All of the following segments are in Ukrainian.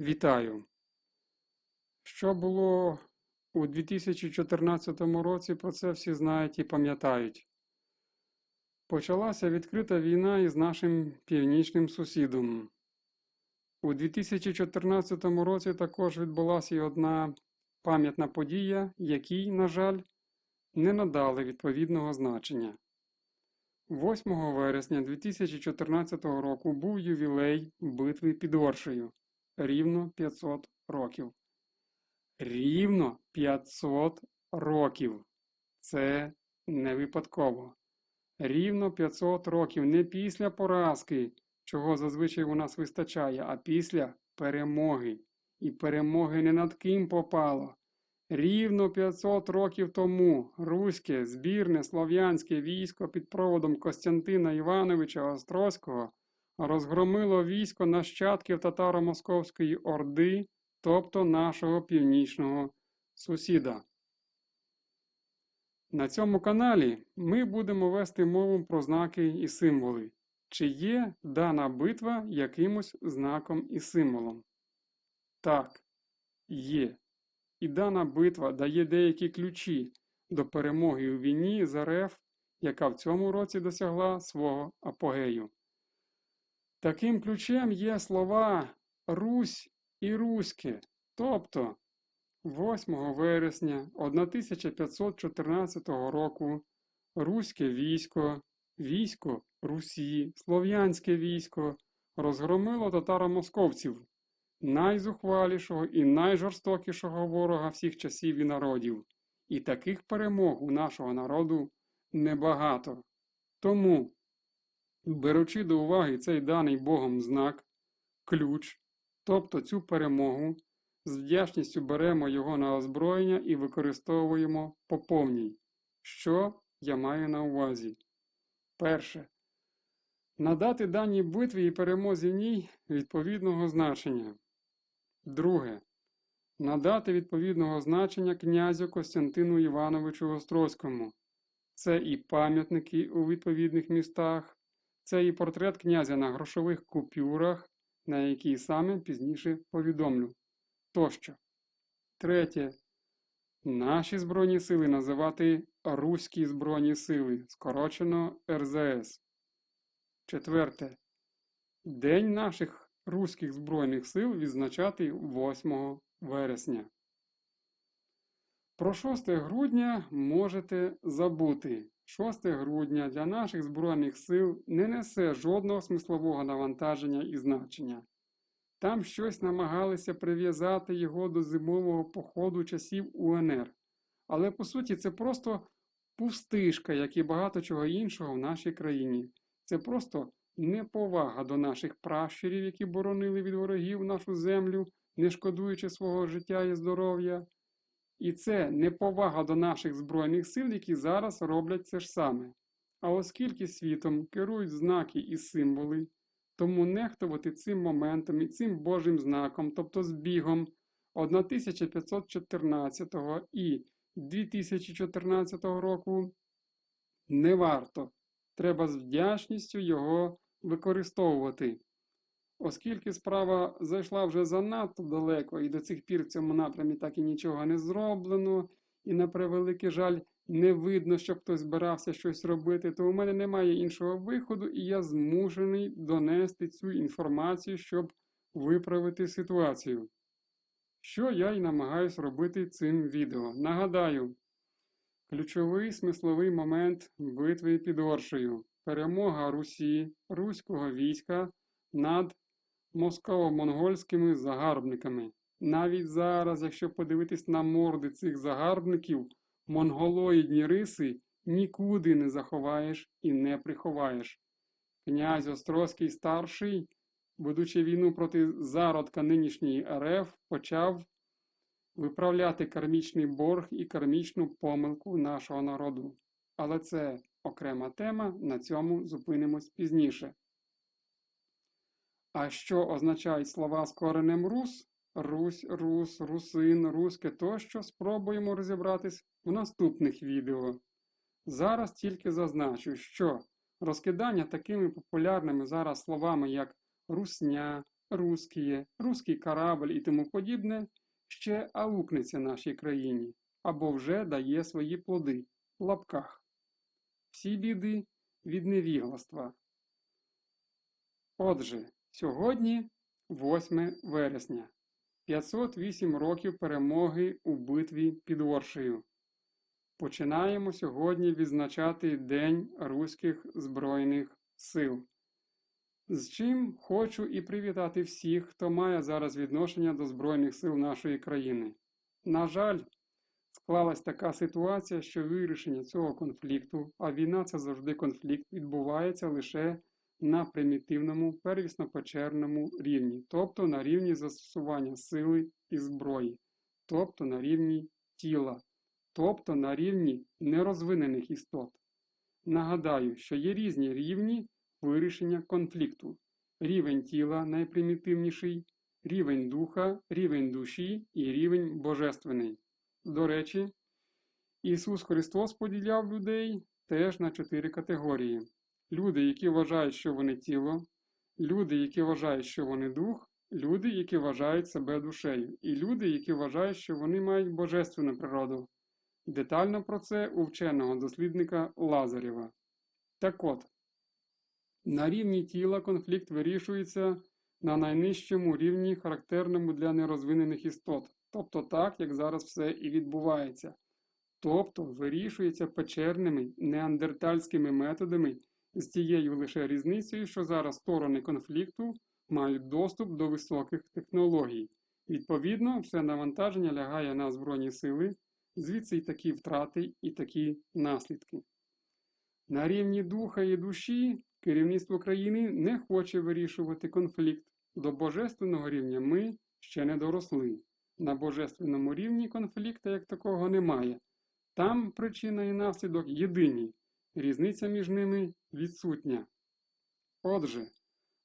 Вітаю! Що було у 2014 році, про це всі знають і пам'ятають. Почалася відкрита війна із нашим північним сусідом. У 2014 році також відбулася і одна пам'ятна подія, якій, на жаль, не надали відповідного значення. 8 вересня 2014 року був ювілей битви під Оршею. Рівно 500 років. Рівно 500 років. Це не випадково. Рівно 500 років не після поразки, чого зазвичай у нас вистачає, а після перемоги. І перемоги не над ким попало. Рівно 500 років тому руське збірне слов'янське військо під проводом Костянтина Івановича Острозького розгромило військо нащадків татаро-московської орди, тобто нашого північного сусіда. На цьому каналі ми будемо вести мову про знаки і символи. Чи є дана битва якимось знаком і символом? Так, є. І дана битва дає деякі ключі до перемоги у війні з РФ, яка в цьому році досягла свого апогею. Таким ключем є слова Русь і Руське, тобто 8 вересня 1514 року Руське військо, військо Русі, Слов'янське військо розгромило татаро-московців, найзухвалішого і найжорстокішого ворога всіх часів і народів. І таких перемог у нашого народу небагато. Тому Беручи до уваги цей даний Богом знак, ключ, тобто цю перемогу, з вдячністю беремо його на озброєння і використовуємо по повній. Що я маю на увазі? Перше. Надати даній битві і перемозі в ній відповідного значення. Друге. Надати відповідного значення князю Костянтину Івановичу Острозькому. Це і пам'ятники у відповідних містах. Це і портрет князя на грошових купюрах, на який саме пізніше повідомлю. Тощо. Третє. Наші Збройні сили називати Руські Збройні Сили, скорочено РЗС. Четверте. День наших Руських Збройних сил відзначати 8 вересня. Про 6 грудня можете забути. 6 грудня для наших Збройних сил не несе жодного смислового навантаження і значення. Там щось намагалися прив'язати його до зимового походу часів УНР. Але по суті це просто пустишка, як і багато чого іншого в нашій країні. Це просто неповага до наших пращурів, які боронили від ворогів нашу землю, не шкодуючи свого життя і здоров'я. І це неповага до наших Збройних сил, які зараз роблять це ж саме. А оскільки світом керують знаки і символи, тому нехтувати цим моментом і цим Божим знаком, тобто збігом 1514 і 2014 року, не варто. Треба з вдячністю його використовувати. Оскільки справа зайшла вже занадто далеко і до цих пір в цьому напрямі так і нічого не зроблено, і, на превеликий жаль, не видно, щоб хтось збирався щось робити, то у мене немає іншого виходу, і я змушений донести цю інформацію, щоб виправити ситуацію. Що я й намагаюсь робити цим відео. Нагадаю, ключовий смисловий момент битви під Оршею перемога Русі, руського війська над москово-монгольськими загарбниками. Навіть зараз, якщо подивитись на морди цих загарбників, монголоїдні риси нікуди не заховаєш і не приховаєш. Князь Острозький старший, ведучи війну проти зародка нинішньої РФ, почав виправляти кармічний борг і кармічну помилку нашого народу. Але це окрема тема, на цьому зупинимось пізніше. А що означають слова з коренем рус? Русь, рус, русин, руське тощо спробуємо розібратись в наступних відео. Зараз тільки зазначу, що розкидання такими популярними зараз словами, як русня, русськіє, русський корабль і тому подібне ще аукнеться нашій країні або вже дає свої плоди в лапках. Всі біди від невігластва. Отже, сьогодні 8 вересня, 508 років перемоги у битві під Оршею. Починаємо сьогодні відзначати День Руських Збройних Сил. З чим хочу і привітати всіх, хто має зараз відношення до Збройних сил нашої країни. На жаль, склалась така ситуація, що вирішення цього конфлікту, а війна це завжди конфлікт, відбувається лише на примітивному первісно-печерному рівні, тобто на рівні застосування сили і зброї, тобто на рівні тіла, тобто на рівні нерозвинених істот. Нагадаю, що є різні рівні вирішення конфлікту. Рівень тіла найпримітивніший, рівень духа, рівень душі і рівень божественний. До речі, Ісус Христос поділяв людей теж на чотири категорії: люди, які вважають, що вони тіло, люди, які вважають, що вони дух, люди, які вважають себе душею, і люди, які вважають, що вони мають божественну природу. Детально про це у вченого дослідника Лазарєва. Так от, на рівні тіла конфлікт вирішується на найнижчому рівні, характерному для нерозвинених істот, тобто так, як зараз все і відбувається. Тобто вирішується печерними неандертальськими методами з тією лише різницею, що зараз сторони конфлікту мають доступ до високих технологій. Відповідно, все навантаження лягає на Збройні сили, звідси й такі втрати і такі наслідки. На рівні духа і душі керівництво країни не хоче вирішувати конфлікт. До божественного рівня ми ще не доросли. На божественному рівні конфлікту як такого немає. Там причина і наслідок єдині, різниця між ними відсутня. Отже,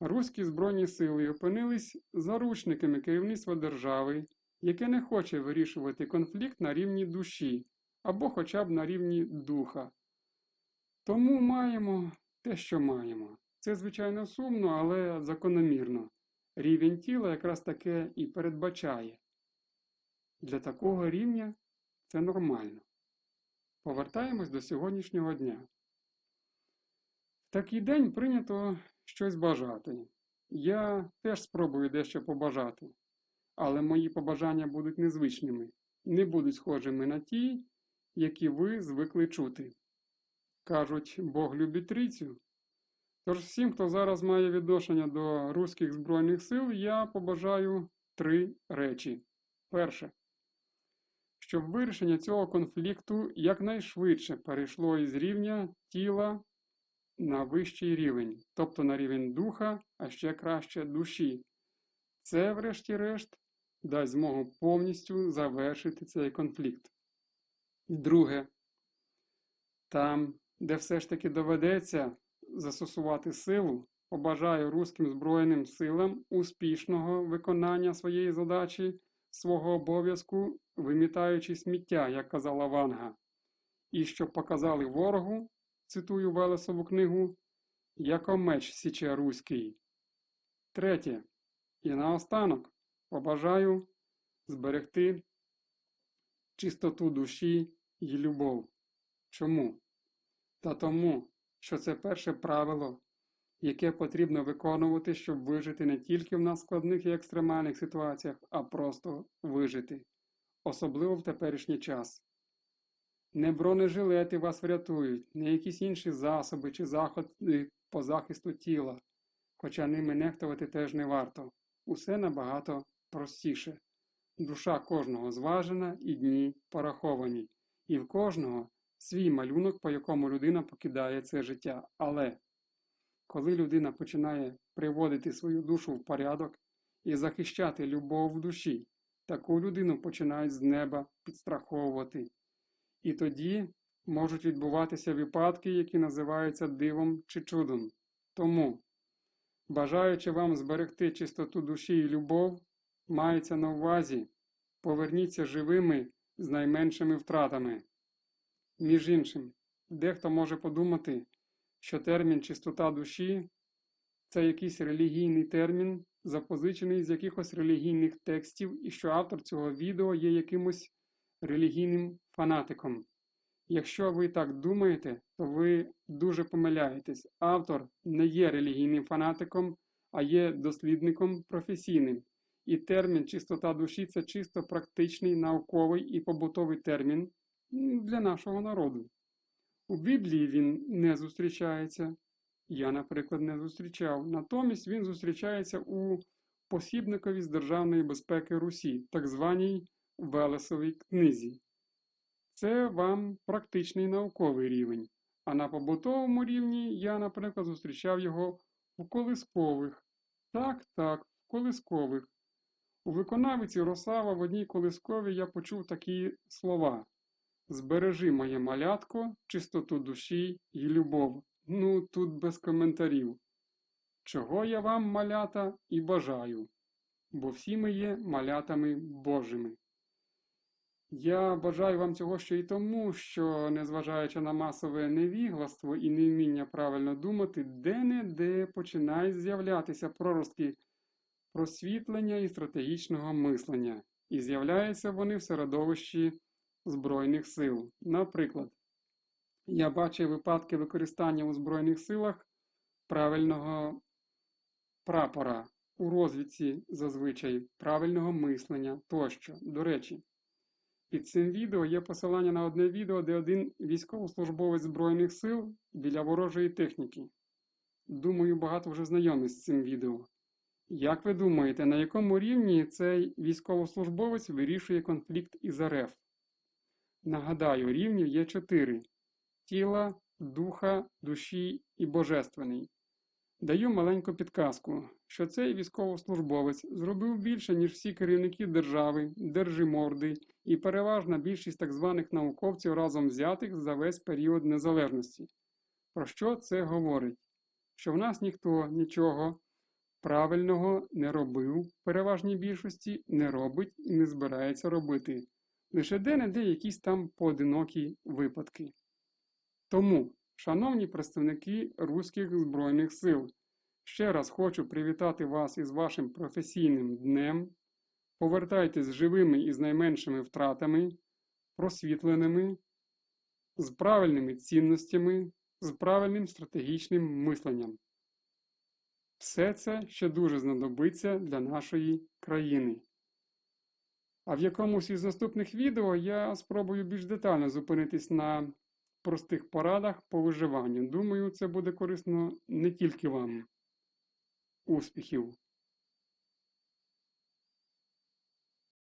руські збройні сили опинились заручниками керівництва держави, яке не хоче вирішувати конфлікт на рівні душі або хоча б на рівні духа. Тому маємо те, що маємо. Це, звичайно, сумно, але закономірно. Рівень тіла якраз таке і передбачає. Для такого рівня це нормально. Повертаємось до сьогоднішнього дня. В такий день прийнято щось бажати. Я теж спробую дещо побажати, але мої побажання будуть незвичними, не будуть схожими на ті, які ви звикли чути. Кажуть, Бог любить трійцю. Тож всім, хто зараз має відношення до Руських Збройних сил, я побажаю три речі. Перше, щоб вирішення цього конфлікту якнайшвидше перейшло із рівня тіла на вищий рівень, тобто на рівень духа, а ще краще душі. Це, врешті-решт, дасть змогу повністю завершити цей конфлікт. Друге, там, де все ж таки доведеться застосувати силу, побажаю руським Збройним силам успішного виконання своєї задачі, свого обов'язку, вимітаючи сміття, як казала Ванга, і щоб показали ворогу, цитую Велесову книгу, яко меч січе руський. Третє. І наостанок побажаю зберегти чистоту душі і любов. Чому? Та тому, що це перше правило, яке потрібно виконувати, щоб вижити не тільки в надскладних і екстремальних ситуаціях, а просто вижити, особливо в теперішній час. Не бронежилети вас врятують, не якісь інші засоби чи заходи по захисту тіла, хоча ними нехтувати теж не варто. Усе набагато простіше. Душа кожного зважена і дні пораховані, і в кожного свій малюнок, по якому людина покидає це життя. Але коли людина починає приводити свою душу в порядок і захищати любов в душі, таку людину починають з неба підстраховувати. І тоді можуть відбуватися випадки, які називаються дивом чи чудом. Тому, бажаючи вам зберегти чистоту душі і любов, мається на увазі поверніться живими з найменшими втратами. Між іншим, дехто може подумати, що термін чистота душі це якийсь релігійний термін, запозичений з якихось релігійних текстів і що автор цього відео є якимось релігійним фанатиком. Якщо ви так думаєте, то ви дуже помиляєтесь. Автор не є релігійним фанатиком, а є дослідником професійним. І термін чистота душі це чисто практичний, науковий і побутовий термін для нашого народу. У Біблії він не зустрічається. Я, наприклад, не зустрічав. Натомість він зустрічається у посібникові з Державної безпеки Русі, так званій Велесовій книзі. Це вам практичний науковий рівень. А на побутовому рівні я, наприклад, зустрічав його у колискових. Так, так, в колискових. У виконавиці Росава в одній колисковій я почув такі слова: Збережи моє малятко, чистоту душі і любов. Ну, тут без коментарів. Чого я вам, малята, і бажаю, бо всі ми є малятами Божими. Я бажаю вам цього ще й тому, що, незважаючи на масове невігластво і невміння правильно думати, де-не-де починають з'являтися проростки просвітлення і стратегічного мислення, і з'являються вони в середовищі Збройних сил. Наприклад, я бачив випадки використання у Збройних силах правильного прапора у розвідці зазвичай, правильного мислення тощо. До речі, під цим відео є посилання на одне відео, де один військовослужбовець Збройних сил біля ворожої техніки. Думаю, багато вже знайомі з цим відео. Як ви думаєте, на якому рівні цей військовослужбовець вирішує конфлікт із РФ? Нагадаю, рівнів є чотири: тіла, духа, душі і божественний. Даю маленьку підказку, що цей військовослужбовець зробив більше, ніж всі керівники держави, держиморди і переважна більшість так званих науковців разом взятих за весь період незалежності. Про що це говорить? Що в нас ніхто нічого правильного не робив, в переважній більшості не робить і не збирається робити. Лише де-не-де якісь там поодинокі випадки. Тому, шановні представники Руських Збройних сил, ще раз хочу привітати вас із вашим професійним днем. Повертайтесь живими і з найменшими втратами, просвітленими, з правильними цінностями, з правильним стратегічним мисленням. Все це ще дуже знадобиться для нашої країни. А в якомусь із наступних відео я спробую більш детально зупинитись на простих порадах по виживанню. Думаю, це буде корисно не тільки вам. Успіхів!